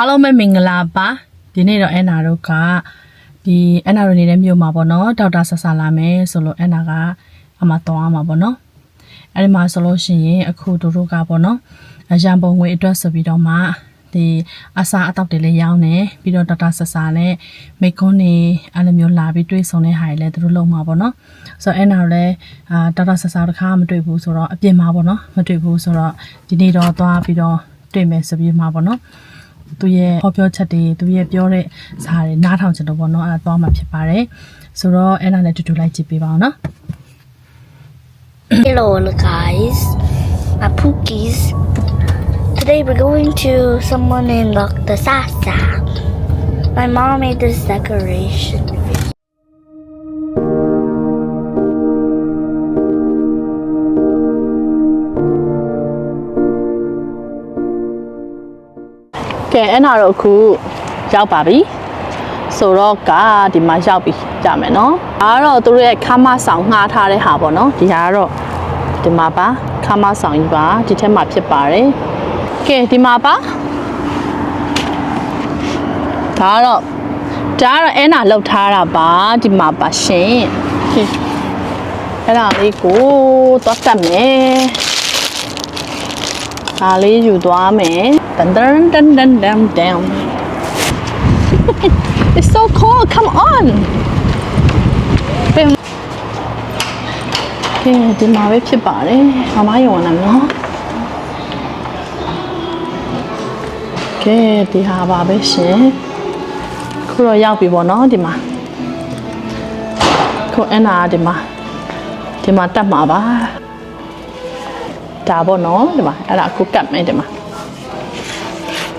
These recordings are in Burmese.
အားလုံးပဲမင်္ဂလာပါဒီနေ့တော့အန်နာတို့ကဒီအန်နာတို့နေတဲ့မြို့မှာပေါ့နော်ဒေါက်တာဆဆာလာမယ်ဆိုလို့အန်နာကအမှတောင်းအောင်မှာပေါ့နော်အဲ့ဒီမှာဆိုလို့ရှိရင်အခုတို့တို့ကပေါ့နော်အရန်ပုံငွေအတွက်ဆိုပြီးတော့မှဒီအစာအတော့တွေလည်းရောင်းနေပြီးတော့ဒေါက်တာဆဆာနဲ့မိကွန်းနေအဲ့လိုမျိုးလာပြီးတွေ့ဆုံတဲ့ဟာတွေလည်းတို့လုံးမှာပေါ့နော်ဆိုတော့အန်နာလည်းအာဒေါက်တာဆဆာတခါမတွေ့ဘူးဆိုတော့အပြင်မှာပေါ့နော်မတွေ့ဘူးဆိုတော့ဒီနေ့တော့သွားပြီးတော့တွေ့မယ်ဆိုပြီးမှာပေါ့နော် သူရဲ့ဟောပြောချက်တွေသူရဲ့ပြောတဲ့စာတွေနားထောင်ချင်တော့ဘောနော်အဲ့ဒါသွားမှာဖြစ်ပါတယ်ဆိုတော့အဲ့ဒါနဲ့တူတူလိုက်ကြည့်ပေးပါအောင်နော် Hello guys, my Pookies. Today we're going to someone named Dr. Sasa. My mom made this decoration. ကဲအဲ့နာတော့အခုရောက်ပါပြီဆိုတော့ကဒီမှာရောက်ပြီကြမယ်နော်အားတော့သူတို့ရဲ့ခါမဆောင်ငှားထားတဲ့ဟာပေါ့နော်ဒီဟာကတော့ဒီမှာပါခါမဆောင်ကြီးပါဒီထက်မှာဖြစ်ပါတယ်ကဲဒီမှာပါဒါကတော့ဒါကတော့အဲ့နာလောက်ထားတာပါဒီမှာပါရှင်ဟင်အဲ့ဒါလေးကိုသွားတက်မယ် ဒါလေးယူသွားမယ်တန်တန်တန်တန်တန်တန် It's so cold come on ပြန်ကဲဒီမှာပဲဖြစ်ပါတယ်မမယုံနာနော်ကဲဒီဟာပါပဲရှင်ခုတော့ရောက်ပြီပေါ့နော်ဒီမှာခုအနာဒီမှာဒီမှာတက်မှာပါ ဒါပေါ့နော်ဒီမှာအဲ့ဒါအခုကတ်မယ်ဒီမှာ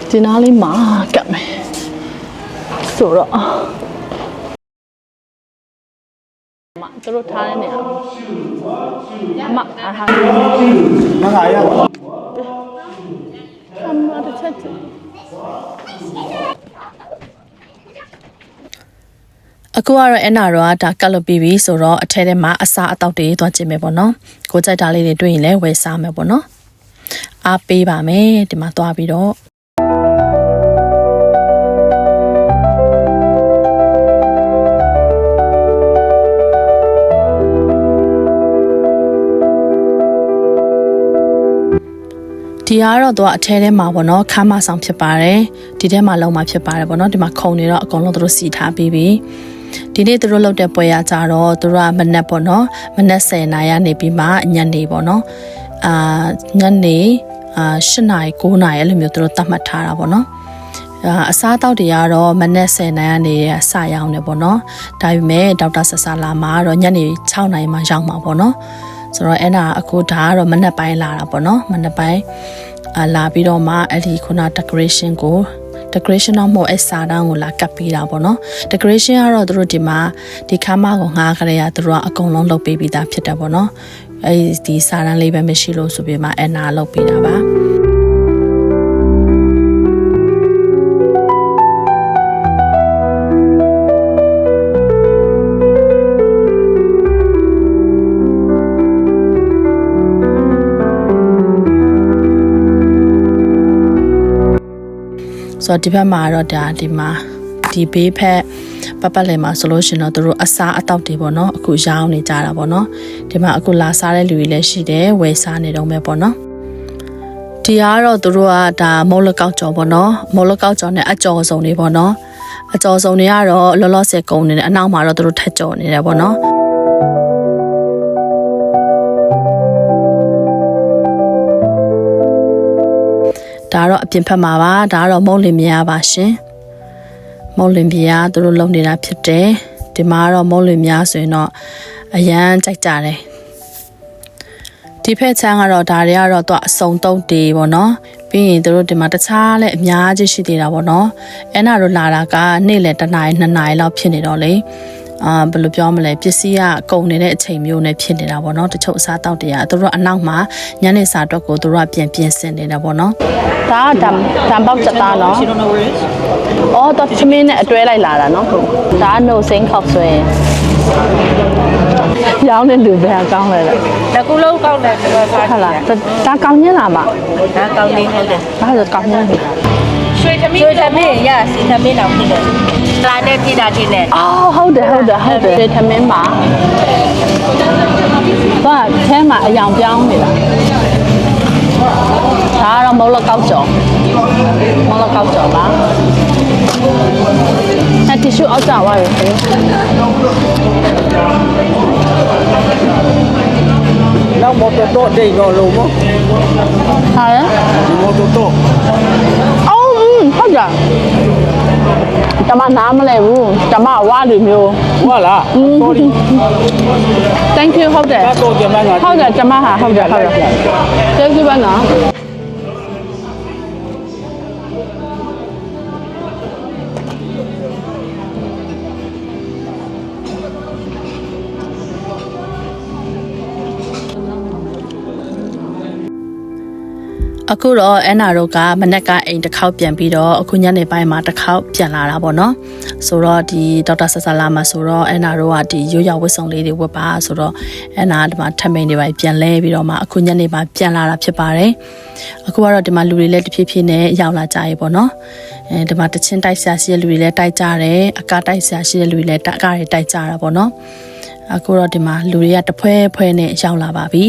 ဒီနားလေးမှာကတ်မယ်ဆိုတော့မသူတို့ထားတဲ့နေရာမအားဟာမဟာရပါအမတစ်ချက် အခုကတော့အနာရောဒါကတ်လို့ပြီးပြီဆိုတော့အထဲထဲမှာအစာအသောက်တွေသွားကြည့်မယ်ပေါ့နော်ကိုကြိုက်တာလေးတွေတွေ့ရင်လည်းဝယ်စားမယ်ပေါ့နော်အားပေးပါမယ်ဒီမှာသွားပြီးတော့ဒီကတော့သူကအထဲထဲမှာပေါ့နော်ခမ်းမဆောင်ဖြစ်ပါတယ်ဒီထဲမှာလုံးမှာဖြစ်ပါတယ်ပေါ့နော်ဒီမှာခုံနေတော့အကုန်လုံးသူတို့စီထားပြီးပြီ ဒီနေ့သူတို့လုပ်တဲ့ပွဲရကြတော့သူတို့ကမနက်ပေါ့နော်မနက်10နာရီကနေပြီးမှညနေပေါ့နော်အာညနေအာ8နာရီ9နာရီအဲ့လိုမျိုးသူတို့သတ်မှတ်ထားတာပေါ့နော်အာအစားအသောက်တွေကတော့မနက်10နာရီကနေစရောင်းနေပေါ့နော်ဒါပေမဲ့ဒေါက်တာဆဆာလာမှာတော့ညနေ6နာရီမှရောက်မှာပေါ့နော်ဆိုတော့အဲ့ဒါအခုဒါကတော့မနက်ပိုင်းလာတာပေါ့နော်မနက်ပိုင်းအာလာပြီးတော့မှအဲ့ဒီခုန decoration ကို decoration တော့မဟုတ်အဲ့စာတန်းကိုလာကပ်ပေးတာပေါ့နော် decoration ကတော့သူတို့ဒီမှာဒီခမ်းမကိုငှားကြရသူတို့ကအကုန်လုံးလုပ်ပေးပြီးသားဖြစ်တယ်ပေါ့နော်အဲ့ဒီစာတန်းလေးပဲမရှိလို့ဆိုပြီးမှအနာလုပ်ပေးတာပါ ဆိုတော့ဒီဘက်မှာတော့ဒါဒီမှာဒီဘေးဖက်ပတ်ပတ်လည်မှာဆိုလို့ရှရင်တော့သူတို့အစားအသောက်တွေပေါ့နော်အခုရောင်းနေကြတာပေါ့နော်ဒီမှာအခုလာစားတဲ့လူတွေလည်းရှိတယ်ဝယ်စားနေတော့မယ်ပေါ့နော်ဒီကတော့သူတို့ကဒါမုတ်လကောက်ကြော်ပေါ့နော်မုတ်လကောက်ကြော်နဲ့အကြော်စုံတွေပေါ့နော်အကြော်စုံတွေကတော့လောလောဆယ်ကုန်နေတယ်အနောက်မှာတော့သူတို့ထက်ကြော်နေတယ်ပေါ့နော် ဒါကတော့အပြင်ဖက်မှာပါဒါကတော့မုတ်လင်မြားပါရှင်မုတ်လင်မြားသူတို့လုပ်နေတာဖြစ်တယ်ဒီမှာကတော့မုတ်လင်မြားဆိုရင်တော့အရန်ကြိုက်ကြတယ်ဒီဖက်ချမ်းကတော့ဒါတွေကတော့သူကအစုံတုံးတေပေါ့နော်ပြီးရင်သူတို့ဒီမှာတခြားလည်းအများကြီးရှိသေးတာပေါ့နော်အဲနာတို့လာတာကနေ့လယ်တစ်နာရီနှစ်နာရီလောက်ဖြစ်နေတော့လေ အာဘယ်လိုပြောမလဲပစ္စည်းကကုန်နေတဲ့အချိန်မျိုးနဲ့ဖြစ်နေတာပေါ့နော်တချို့အစားတောက်တွေကသူတို့အနောက်မှာညနေစာအတွက်ကိုသူတို့ကပြင်ပြင်ဆင်နေတာပေါ့နော်ဒါကဒမ်ဒမ်ပေါက်ချက်သားနော် You don't know where it is? အော်တော့သမင်းနဲ့အတွဲလိုက်လာတာနော်ဟုတ်ဒါက no sing ခောက်ဆွဲရောင်းတဲ့လူပဲအကောင်းလဲလေတကူလုံးကောက်တယ်ဒီမှာစားဟုတ်လားဒါဒါကောင်းညင်းလားမဒါကောင်းနေဟုတ်တယ်ဒါဆိုကောင်းညင်းနေတာရွှေသမီးရွှေသမီးရစီသမီးတော့ဖြစ်တယ်။ လာနဲ့ပြည်တာတင်တယ်အော်ဟုတ်တယ်ဟုတ်တယ်ဟုတ်တယ်ဒီထမင်းမှာဘာအဲမှာအယောင်ပြောင်းနေတာဒါကတော့မဟုတ်လောက်ကောက်ကြော်မဟုတ်လောက်ကောက်ကြော်ပါအဲတီရှူအောက်ကြပါရဲ့ခင်နောက်မော်တော်တော့ဒိတ်တော့လုံးမဟာလဲဒီမော်တော်တော့အော် ဟုတ်ကြတမနားမလဲဘူးတမဝါလူမျိုးဟုတ်လား sorry thank you ဟုတ်တယ်တော့ကြမ်းငါဟုတ်တယ်တမဟာဟုတ်တယ်ဟုတ်တယ်ကျေးဇူးပါနော် အခုတော့အန်နာတို့ကမနက်ကအိမ်တစ်ခေါက်ပြန်ပြီးတော့အခုညနေပိုင်းမှာတစ်ခေါက်ပြန်လာတာပေါ့နော်ဆိုတော့ဒီဒေါက်တာဆဆလာမှာဆိုတော့အန်နာတို့ကဒီရိုးရဝတ်စုံလေးတွေဝတ်ပါဆိုတော့အန်နာဒီမှာထပ်မိန်တွေပါပြန်လဲပြီးတော့မှအခုညနေမှာပြန်လာတာဖြစ်ပါတယ်အခုကတော့ဒီမှာလူတွေလည်းတဖြည်းဖြည်းနဲ့ရောက်လာကြရေပေါ့နော်အဲဒီမှာတချင်းတိုက်ဆရာရှိတဲ့လူတွေလည်းတိုက်ကြတယ်အကတိုက်ဆရာရှိတဲ့လူတွေလည်းတအကတွေတိုက်ကြတာပေါ့နော်အခုတော့ဒီမှာလူတွေကတဖွဲဖွဲနဲ့ရောက်လာပါပြီ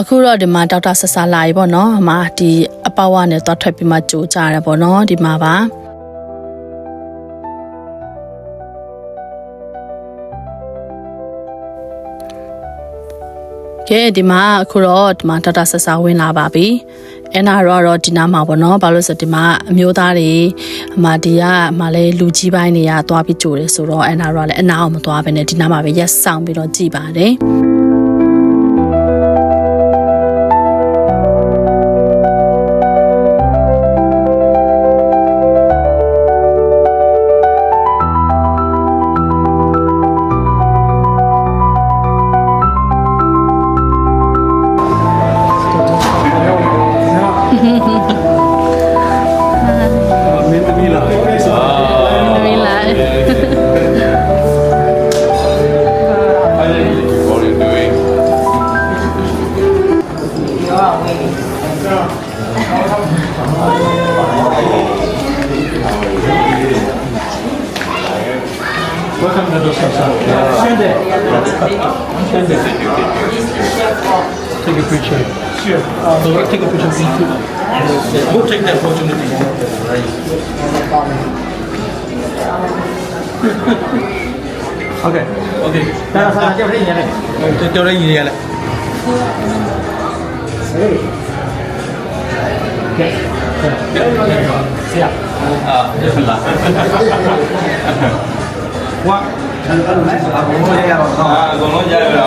အခုတော့ဒီမှာဒေါက်တာဆဆာလာကြီးပေါ့နော်အမဒီအပေါဝနဲ့သွားထွက်ပြီးမှကြိုးကြရပေါ့နော်ဒီမှာပါကဲဒီမှာအခုတော့ဒီမှာဒေါက်တာဆဆာဝင်လာပါပြီအဲ့နာတော့တော့ဒီနားမှာပေါ့နော်ဘာလို့လဲဆိုဒီမှာအမျိုးသားတွေအမဒီကမလည်းလူကြီးပိုင်းတွေကသွားပြီးကြိုတယ်ဆိုတော့အဲ့နာတော့လည်းအနာအောင်မသွားဘဲနဲ့ဒီနားမှာပဲရက်ဆောင်ပြီးတော့ကြည်ပါတယ် တော့ဆက်စားရှင်းတယ်ရှင်းတယ် take a picture sure uh, so let's take a picture of these two we'll take the opportunity okay okay ဒါစားကြောက်ရင်းရတယ်ကြောက်ရင်းရရတယ်ဆရာအာဟုတ်လား ဝါအဲ့လိုလဲအကုန်လုံးရရတော့အာအကုန်လုံးရရတာ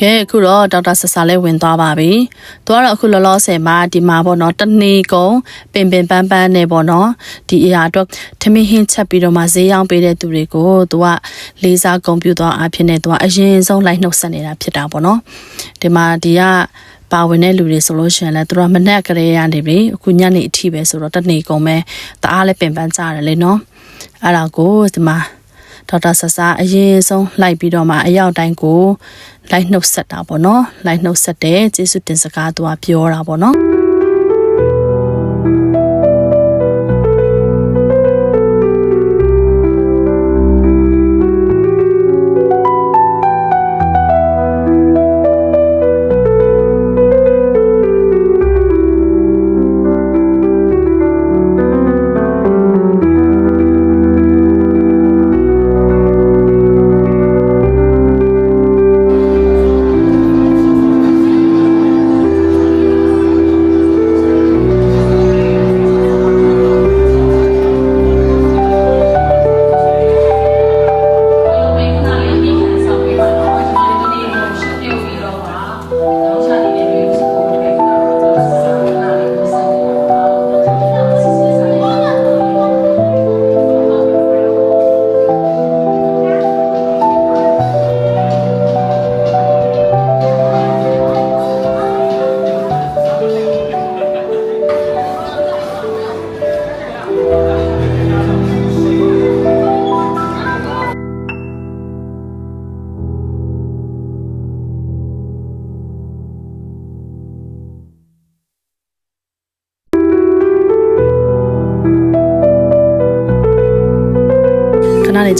ကဲအခုတော့ဒေါက်တာဆဆာလေးဝင်သွားပါပြီ။သူကတော့အခုလောလောဆယ်မှာဒီမှာပေါ့နော်တနေ့ကုန်ပင်ပင်ပန်းပန်းနေပေါ့နော်ဒီအရာအတွက်ထမင်းဟင်းချက်ပြီးတော့မှဈေးရောင်းပေးတဲ့သူတွေကိုသူကလေးစားဂုဏ်ပြုသွားအဖြစ်နဲ့သူကအရင်ဆုံးလိုက်နှုတ်ဆက်နေတာဖြစ်တာပေါ့နော်။ဒီမှာဒီကပါဝင်တဲ့လူတွေဆိုလို့ရှိရင်လည်းသူတို့ကမနဲ့ကလေးရနေပြီအခုညနေအထိပဲဆိုတော့တနေ့ကုန်ပဲတအားလည်းပင်ပန်းကြတယ်လေနော်။အဲ့ဒါကိုဒီမှာ ဒေါက်တာဆဆာအရင်ဆုံးလိုက်ပြီးတော့မှအရောက်တိုင်းကိုလိုက်နှုတ်ဆက်တာပေါ့နော်လိုက်နှုတ်ဆက်တယ်ကျေးဇူးတင်စကားသူကပြောတာပေါ့နော်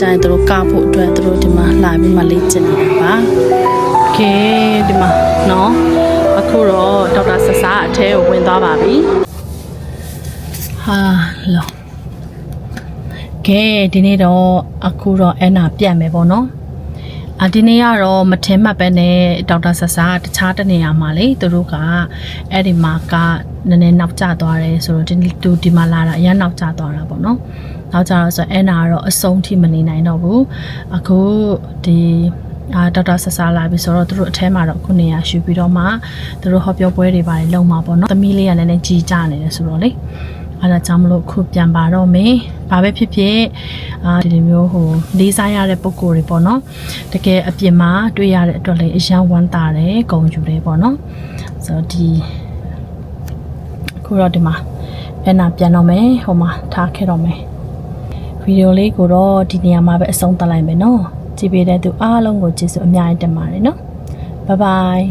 ကြာရင်သူတို့ကဖို့အတွက်သူတို့ဒီမှာလာပြီးမှလေ့ကျင့်နေတာပါโอเคဒီမှာเนาะအခုတော့ဒေါက်တာဆဆာအထဲကိုဝင်သွားပါပြီဟာလောကဲဒီနေ့တော့အခုတော့အနာပြတ်မယ်ပေါ့နော်အဒီနေ့ကတော့မထင်မှတ်ပဲနဲ့ဒေါက်တာဆဆာတခြားတနေရာမှာလေသူတို့ကအဲ့ဒီမှာကနည်းနည်းနောက်ကျသွားတယ်ဆိုတော့ဒီသူဒီမှာလာတာအရင်နောက်ကျသွားတာပေါ့နော် နောက်ကျတော့ဆိုအနာကတော့အဆုံးထိမနေနိုင်တော့ဘူးအခုဒီအာဒေါက်တာဆဆာလာပြီဆိုတော့သူတို့အထဲမှာတော့ခုနေရာယူပြီးတော့မှသူတို့ဟောပြောပွဲတွေပါတယ်လုံမှာပေါ့နော်သမီးလေးကလည်းနည်းနည်းကြီးကြနေတယ်ဆိုတော့လေအဲ့ဒါကြောင့်မလို့ခုပြန်ပါတော့မယ်ဘာပဲဖြစ်ဖြစ်အာဒီလိုမျိုးဟိုလေးစားရတဲ့ပုံကိုယ်တွေပေါ့နော်တကယ်အပြင်မှာတွေ့ရတဲ့အတွက်လည်းအရန်ဝမ်းသာတယ်ဂုံယူတယ်ပေါ့နော်ဆိုတော့ဒီခုတော့ဒီမှာအဲ့နာပြန်တော့မယ်ဟိုမှာထားခဲ့တော့မယ် ဗီဒီယိုလေးကိုတော့ဒီနေရာမှာပဲအဆုံးသတ်လိုက်မယ်နော်ကြည့်ပေးတဲ့သူအားလုံးကိုကျေးဇူးအများကြီးတင်ပါတယ်နော်ဘိုင်ဘိုင်